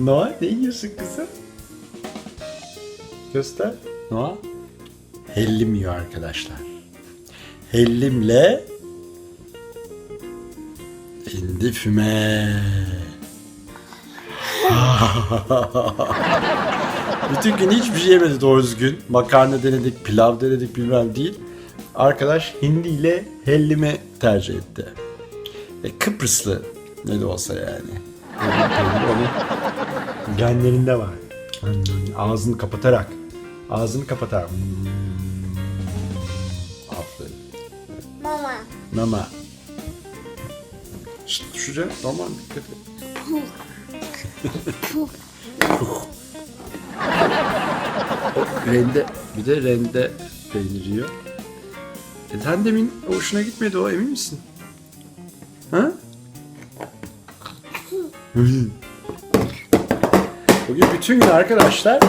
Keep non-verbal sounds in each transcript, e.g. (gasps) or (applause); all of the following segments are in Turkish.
Noah ne yiyorsun kızım? Göster. Noah. Hellim yiyor arkadaşlar. Hellimle hindi füme. (laughs) Bütün gün hiçbir şey yemedi doğru düzgün. Makarna denedik, pilav denedik bilmem değil. Arkadaş hindi ile hellimi tercih etti. E, Kıbrıslı ne de olsa yani. Onun (laughs) genlerinde var. Hmm, Ağzını kapatarak. Ağzını kapatarak. Hmm. Aferin. Mama. Mama. Şşt şuraya aman dikkat et. rende bir de rende peynir yiyor. E sen demin hoşuna gitmedi o emin misin? Ha? (laughs) Bugün bütün gün arkadaşlar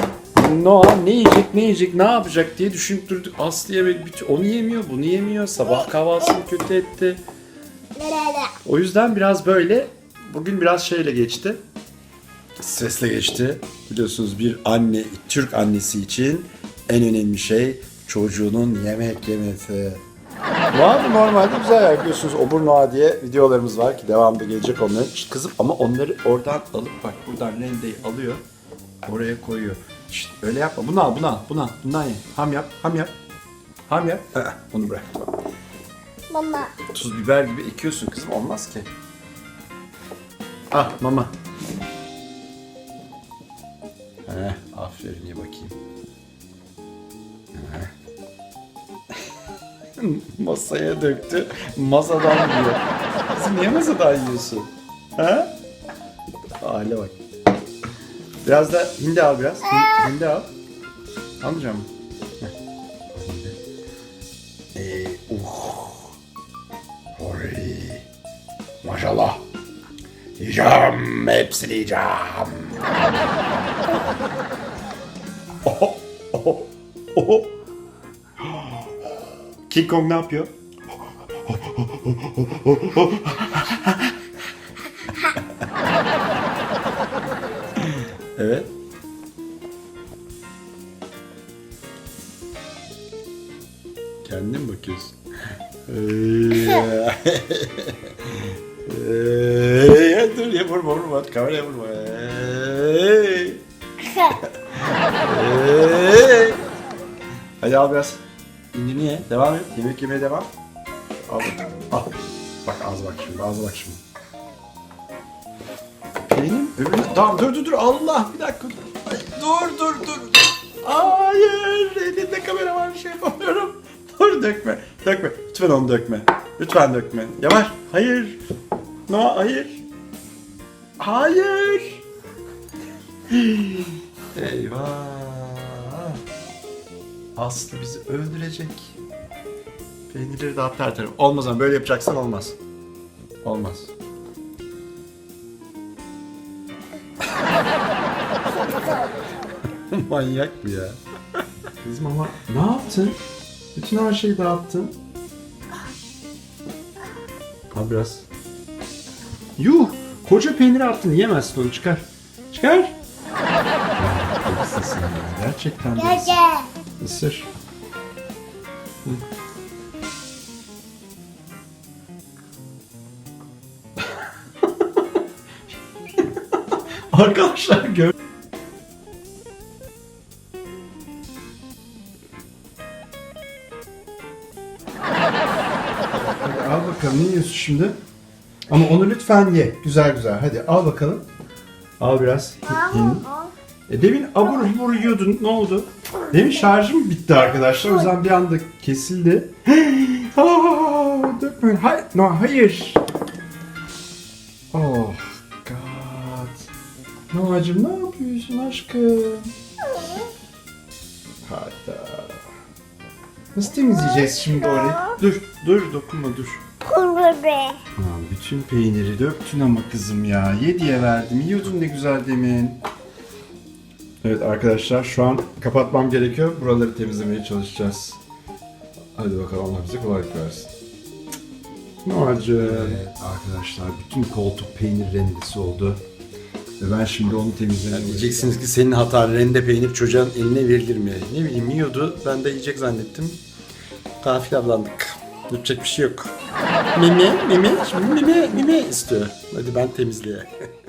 Noah ne yiyecek, ne yiyecek, ne yapacak diye düşünüp durduk. Aslı bütün- onu yemiyor, bunu yemiyor. Sabah kahvaltısını kötü etti. O yüzden biraz böyle bugün biraz şeyle geçti. Stresle geçti. Biliyorsunuz bir anne, Türk annesi için en önemli şey çocuğunun yemek yemesi. Noah da normalde güzel yapıyorsunuz. Obur Noah diye videolarımız var ki devamda gelecek onların. Şşt kızım ama onları oradan alıp bak buradan rendeyi alıyor. Oraya koyuyor. Şşt, öyle yapma. Bunu al, bunu al, bunu al. Bundan ye. Ham yap, ham yap. Ham yap. Aa, onu bırak. Mama. Tuz biber gibi ekiyorsun kızım olmaz ki. Ah mama. Heh, aferin ye bakayım. (laughs) Masaya döktü. Masadan yiyor. Kızım niye masadan yiyorsun? Ha? Hale bak. Biraz da hindi al biraz. Hin- Hindi al. Almayacağım mı? Ee, uh. Oy. Maşallah. Yiyeceğim. Hepsini yiyeceğim. Oho, (laughs) oho, oho. King Kong ne yapıyor? evet. Kendin bakıyorsun? Eee, dur ya vurma vurma kameraya vurma. Hadi al biraz. İndirini ye. Devam et. Yemek yemeye devam. Al. Al. Bak ağza bak şimdi. Ağza bak şimdi. Benim öbürü... Tamam dur dur dur. Allah bir dakika. Ay, dur dur dur. Hayır. Elinde kamera var. Bir şey yapamıyorum. Dur dökme. Dökme. Lütfen onu dökme. Lütfen dökme. Yavaş. Hayır. No hayır. Hayır. Eyvah. Aslı bizi öldürecek. Peynirleri de her taraf. Olmaz ama böyle yapacaksan olmaz. Olmaz. (laughs) Manyak mı ya? Kızım ama ne yaptın? Bütün her şeyi dağıttın. Al biraz. Yuh! Koca peyniri attın. Yiyemezsin onu. Çıkar. Çıkar. Ya. Gerçekten? Isır. Hı. (laughs) Arkadaşlar gör. Al bakalım ne yiyorsun şimdi? Ama onu lütfen ye. Güzel güzel. Hadi al bakalım. Al biraz. Hin- e demin abur abur yiyordun. Ne oldu? Demin şarjım bitti arkadaşlar. O yüzden bir anda kesildi. (gasps) Aa, dökme. Hayır. No, hayır. Oh God. Noah'cığım ne yapıyorsun aşkım? Hadi. Nasıl temizleyeceğiz şimdi orayı? Dur, dur dokunma dur. Kurbe. Bütün peyniri döktün ama kızım ya. Ye diye verdim. Yiyordun ne güzel demin. Evet arkadaşlar şu an kapatmam gerekiyor. Buraları temizlemeye çalışacağız. Hadi bakalım Allah bize kolaylık versin. Noacı. Evet arkadaşlar bütün koltuk peynir rendesi oldu. Ve ben şimdi onu temizlerim. diyeceksiniz ki senin hatan rende peynir çocuğun eline verilir mi? Ne bileyim yiyordu. Ben de yiyecek zannettim. Gafil avlandık. Yapacak bir şey yok. Mimi, mimi, şimdi mimi, mimi istiyor. Hadi ben temizleyeyim. (laughs)